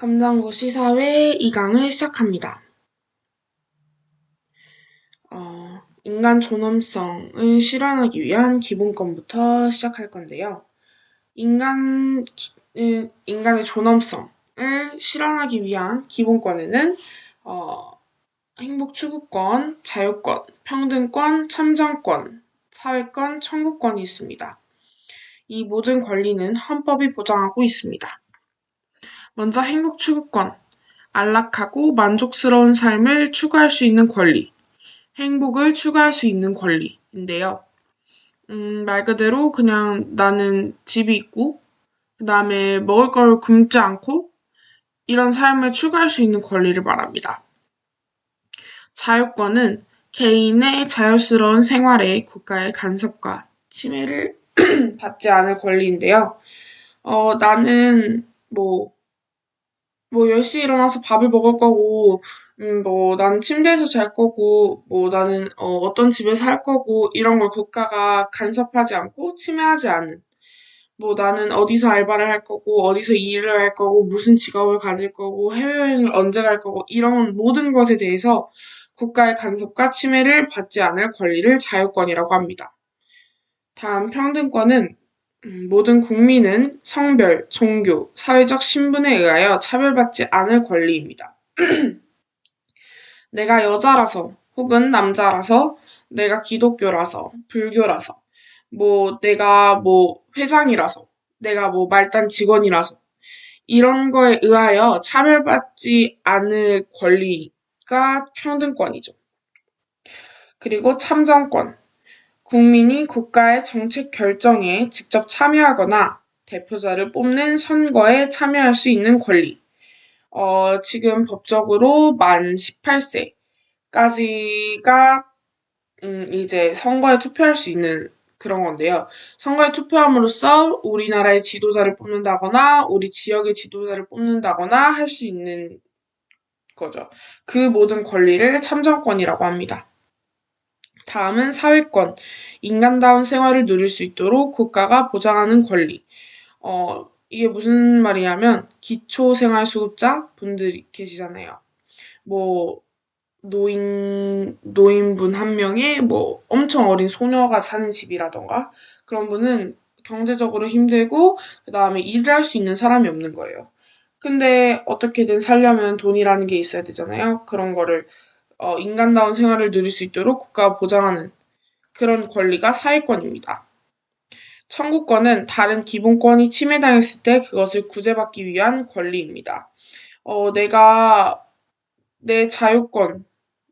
감정고 시 사회 2강을 시작합니다. 어, 인간 존엄성을 실현하기 위한 기본권부터 시작할 건데요. 인간, 인간의 존엄성을 실현하기 위한 기본권에는 어, 행복 추구권, 자유권, 평등권, 참정권, 사회권, 청구권이 있습니다. 이 모든 권리는 헌법이 보장하고 있습니다. 먼저 행복 추구권. 안락하고 만족스러운 삶을 추구할 수 있는 권리. 행복을 추구할 수 있는 권리인데요. 음, 말 그대로 그냥 나는 집이 있고, 그 다음에 먹을 걸 굶지 않고, 이런 삶을 추구할 수 있는 권리를 말합니다. 자유권은 개인의 자유스러운 생활에 국가의 간섭과 침해를 받지 않을 권리인데요. 어, 나는 뭐, 뭐 10시에 일어나서 밥을 먹을 거고, 음, 뭐, 나는 침대에서 잘 거고, 뭐, 나는, 어, 어떤 집에서 할 거고, 이런 걸 국가가 간섭하지 않고 침해하지 않는. 뭐, 나는 어디서 알바를 할 거고, 어디서 일을 할 거고, 무슨 직업을 가질 거고, 해외여행을 언제 갈 거고, 이런 모든 것에 대해서 국가의 간섭과 침해를 받지 않을 권리를 자유권이라고 합니다. 다음 평등권은 음, 모든 국민은 성별, 종교, 사회적 신분에 의하여 차별받지 않을 권리입니다. 내가 여자라서 혹은 남자라서 내가 기독교라서 불교라서 뭐 내가 뭐 회장이라서 내가 뭐 말단 직원이라서 이런 거에 의하여 차별받지 않을 권리가 평등권이죠. 그리고 참정권. 국민이 국가의 정책 결정에 직접 참여하거나 대표자를 뽑는 선거에 참여할 수 있는 권리. 어, 지금 법적으로 만 18세까지가 음, 이제 선거에 투표할 수 있는 그런 건데요. 선거에 투표함으로써 우리나라의 지도자를 뽑는다거나 우리 지역의 지도자를 뽑는다거나 할 수 있는 거죠. 그 모든 권리를 참정권이라고 합니다. 다음은 사회권. 인간다운 생활을 누릴 수 있도록 국가가 보장하는 권리. 어, 이게 무슨 말이냐면, 기초생활수급자 분들이 계시잖아요. 뭐, 노인, 노인분 한 명에 뭐 엄청 어린 소녀가 사는 집이라던가, 그런 분은 경제적으로 힘들고, 그 다음에 일을 할 수 있는 사람이 없는 거예요. 근데 어떻게든 살려면 돈이라는 게 있어야 되잖아요. 그런 거를 어, 인간다운 생활을 누릴 수 있도록 국가가 보장하는 그런 권리가 사회권입니다. 청구권은 다른 기본권이 침해당했을 때 그것을 구제받기 위한 권리입니다. 어, 내가 내 자유권,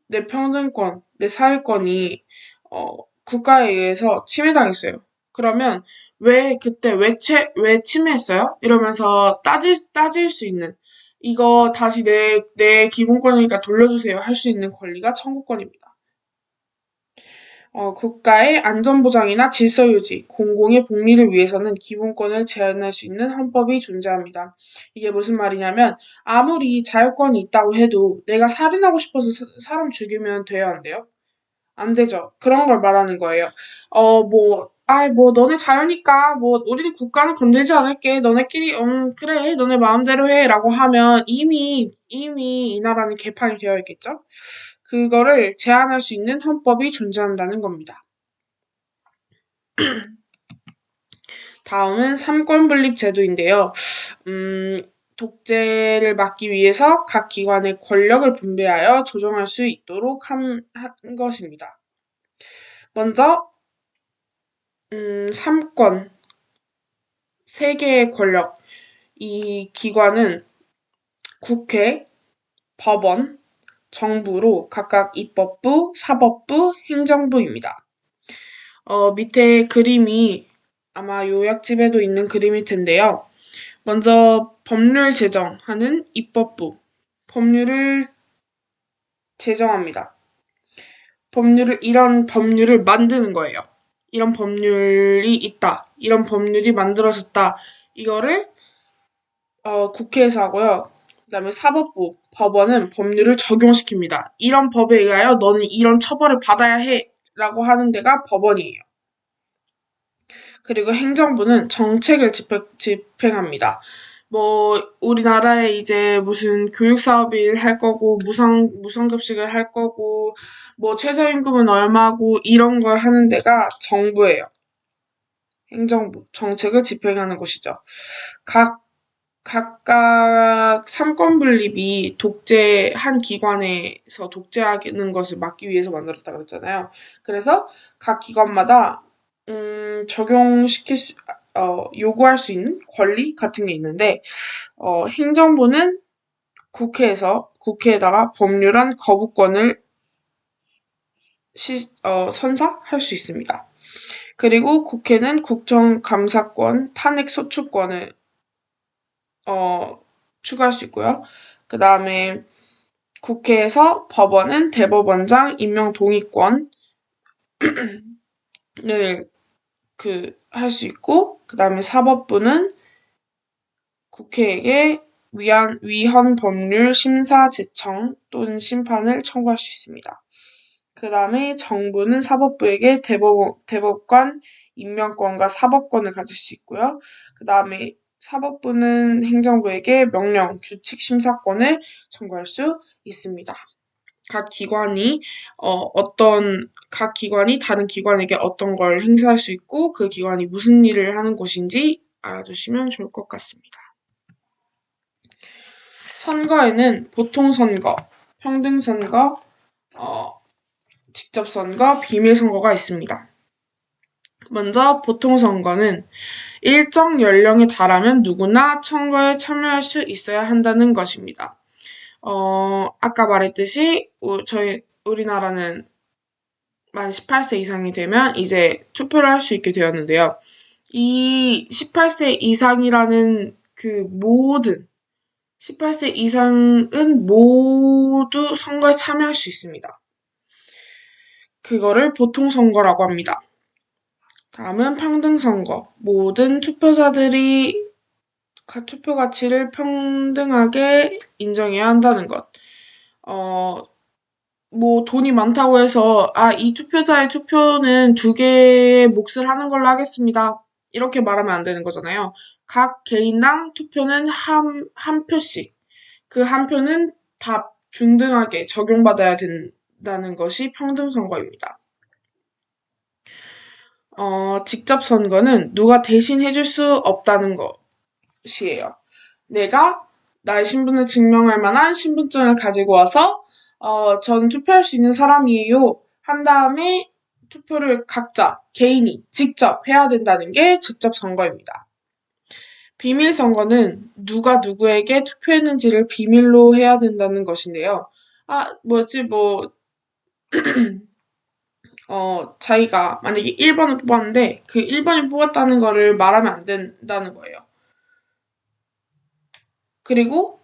내 평등권, 내 사회권이 어, 국가에 의해서 침해당했어요. 그러면 왜 그때 왜, 채, 왜 침해했어요? 이러면서 따질, 따질 수 있는 이거 다시 내, 내 기본권이니까 돌려주세요 할 수 있는 권리가 청구권입니다. 어, 국가의 안전보장이나 질서유지, 공공의 복리를 위해서는 기본권을 제한할 수 있는 헌법이 존재합니다. 이게 무슨 말이냐면, 아무리 자유권이 있다고 해도 내가 살인하고 싶어서 사람 죽이면 돼요, 안 돼요? 안 되죠. 그런 걸 말하는 거예요. 어, 뭐, 아이, 뭐, 너네 자유니까, 뭐, 우리는 국가는 건들지 않을게. 너네끼리, 음, 그래. 너네 마음대로 해. 라고 하면 이미, 이미 이 나라는 개판이 되어 있겠죠? 그거를 제한할 수 있는 헌법이 존재한다는 겁니다. 다음은 삼권분립 제도인데요. 음, 독재를 막기 위해서 각 기관의 권력을 분배하여 조정할 수 있도록 한, 한 것입니다. 먼저 음, 3권, 3개의 권력. 이 기관은 국회, 법원, 정부로 각각 입법부, 사법부, 행정부입니다. 어, 밑에 그림이 아마 요약집에도 있는 그림일 텐데요. 먼저 법률 제정하는 입법부. 법률을 제정합니다. 법률을, 이런 법률을 만드는 거예요. 이런 법률이 있다. 이런 법률이 만들어졌다. 이거를 어, 국회에서 하고요. 그 다음에 사법부, 법원은 법률을 적용시킵니다. 이런 법에 의하여 너는 이런 처벌을 받아야 해. 라고 하는 데가 법원이에요. 그리고 행정부는 정책을 집행, 집행합니다. 뭐 우리나라에 이제 무슨 교육 사업을 할 거고 무상 무상 급식을 할 거고 뭐 최저임금은 얼마고 이런 걸 하는 데가 정부예요. 행정부 정책을 집행하는 곳이죠. 각 각각 삼권 분립이 독재 한 기관에서 독재하는 것을 막기 위해서 만들었다 그랬잖아요. 그래서 각 기관마다 음, 적용시킬 수, 어, 요구할 수 있는 권리 같은 게 있는데 어, 행정부는 국회에서 국회에다가 법률안 거부권을 시, 어, 선사할 수 있습니다. 그리고 국회는 국정감사권, 탄핵소추권을 어, 추가할 수 있고요. 그 다음에 국회에서 법원은 대법원장 임명 동의권을 그 할 수 있고 그 다음에 사법부는 국회에게 위한 위헌 법률 심사 제청 또는 심판을 청구할 수 있습니다. 그 다음에 정부는 사법부에게 대법, 대법관 임명권과 사법권을 가질 수 있고요. 그 다음에 사법부는 행정부에게 명령, 규칙 심사권을 청구할 수 있습니다. 각 기관이 어, 떤 각 기관이 다른 기관에게 어떤 걸 행사할 수 있고 그 기관이 무슨 일을 하는 곳인지 알아두시면 좋을 것 같습니다. 선거에는 보통 선거, 평등 선거, 어, 직접 선거, 비밀 선거가 있습니다. 먼저 보통 선거는 일정 연령에 달하면 누구나 선거에 참여할 수 있어야 한다는 것입니다. 어, 아까 말했듯이 저희 우리나라는 만 18세 이상이 되면 이제 투표를 할 수 있게 되었는데요. 이 18세 이상이라는 그 모든 18세 이상은 모두 선거에 참여할 수 있습니다. 그거를 보통 선거라고 합니다. 다음은 평등 선거. 모든 투표자들이 투표 가치를 평등하게 인정해야 한다는 것. 어, 뭐 돈이 많다고 해서 아, 이 투표자의 투표는 두 개의 몫을 하는 걸로 하겠습니다. 이렇게 말하면 안 되는 거잖아요. 각 개인당 투표는 한, 한 표씩. 그 한 표는 다 균등하게 적용받아야 된다는 것이 평등선거입니다. 어, 직접 선거는 누가 대신 해줄 수 없다는 것 이에요. 내가 나의 신분을 증명할 만한 신분증을 가지고 와서 어, 전 투표할 수 있는 사람이에요. 한 다음에 투표를 각자 개인이 직접 해야 된다는 게 직접 선거입니다. 비밀 선거는 누가 누구에게 투표했는지를 비밀로 해야 된다는 것인데요. 아, 뭐지, 뭐, 어, 자기가 만약에 1번을 뽑았는데 그 1번이 뽑았다는 거를 말하면 안 된다는 거예요. 그리고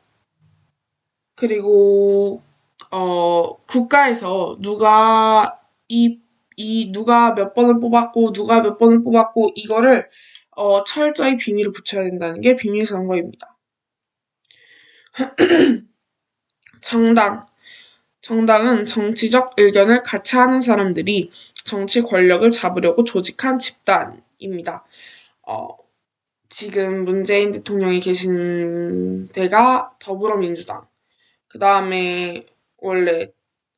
그리고 어, 국가에서 누가 이, 이 누가 몇 번을 뽑았고 누가 몇 번을 뽑았고 이거를 어, 철저히 비밀을 붙여야 된다는 게 비밀 선거입니다. 정당 정당은 정치적 의견을 같이 하는 사람들이 정치 권력을 잡으려고 조직한 집단입니다. 어, 지금 문재인 대통령이 계신 데가 더불어민주당. 그 다음에 원래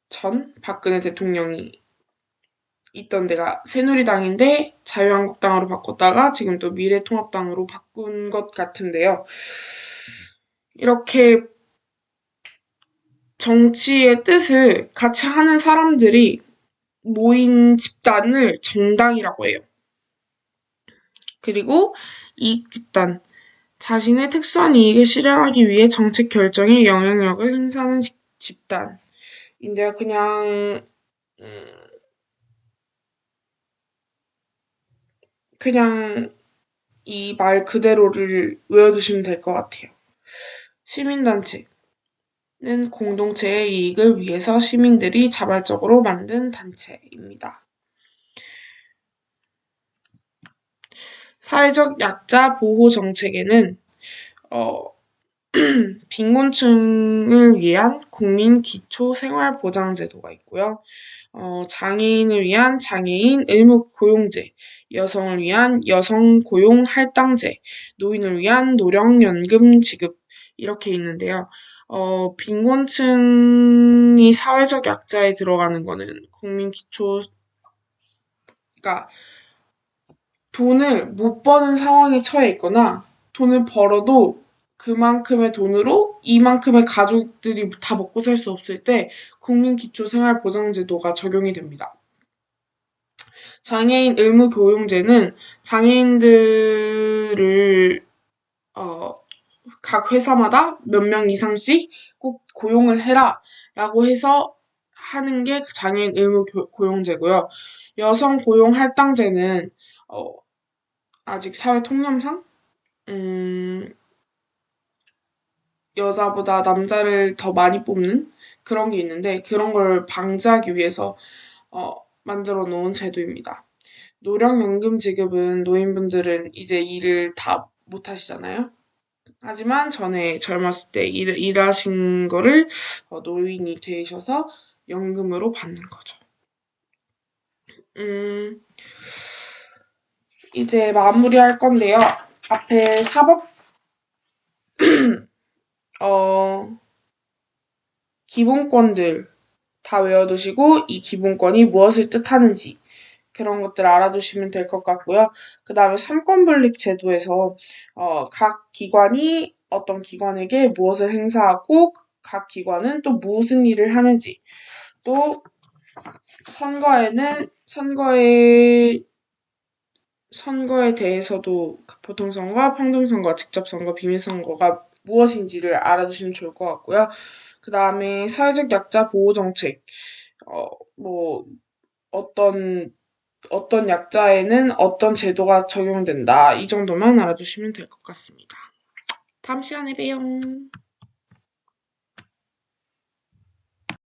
전 박근혜 대통령이 있던 데가 새누리당인데 자유한국당으로 바꿨다가 지금 또 미래통합당으로 바꾼 것 같은데요. 이렇게 정치의 뜻을 같이 하는 사람들이 모인 집단을 정당이라고 해요. 그리고 이익 집단. 자신의 특수한 이익을 실현하기 위해 정책 결정에 영향력을 행사하는 집단 인데요. 그냥, 음, 그냥 이 말 그대로를 외워두시면 될 것 같아요. 시민단체. 는 공동체의 이익을 위해서 시민들이 자발적으로 만든 단체입니다. 사회적 약자 보호 정책에는 어, 빈곤층을 위한 국민 기초 생활 보장 제도가 있고요. 어, 장애인을 위한 장애인 의무 고용제 여성을 위한 여성 고용 할당제, 노인을 위한 노령연금 지급 이렇게 있는데요. 어, 빈곤층이 사회적 약자에 들어가는 거는 국민 기초, 그러니까 돈을 못 버는 상황에 처해 있거나 돈을 벌어도 그만큼의 돈으로 이만큼의 가족들이 다 먹고 살 수 없을 때 국민기초생활보장제도가 적용이 됩니다. 장애인 의무 교용제는 장애인들을 어, 각 회사마다 몇 명 이상씩 꼭 고용을 해라 라고 해서 하는 게 장애인 의무 고용제고요. 여성 고용 할당제는 어, 아직 사회 통념상 음, 여자보다 남자를 더 많이 뽑는 그런 게 있는데 그런 걸 방지하기 위해서 어, 만들어 놓은 제도입니다. 노령연금 지급은 노인분들은 이제 일을 다 못 하시잖아요. 하지만 전에 젊었을 때 일, 일하신 거를 어, 노인이 되셔서 연금으로 받는 거죠. 음, 이제 마무리할 건데요. 앞에 사법, 어, 기본권들 다 외워두시고 이 기본권이 무엇을 뜻하는지 그런 것들을 알아두시면 될 것 같고요. 그 다음에 삼권분립 제도에서 어, 각 기관이 어떤 기관에게 무엇을 행사하고 각 기관은 또 무슨 일을 하는지 또 선거에는 선거에 선거에 대해서도 보통 선거, 평등 선거, 직접 선거, 비밀 선거가 무엇인지를 알아두시면 좋을 것 같고요. 그 다음에 사회적 약자 보호 정책, 어, 뭐, 어떤, 어떤 약자에는 어떤 제도가 적용된다. 이 정도만 알아두시면 될 것 같습니다. 다음 시간에 봬요.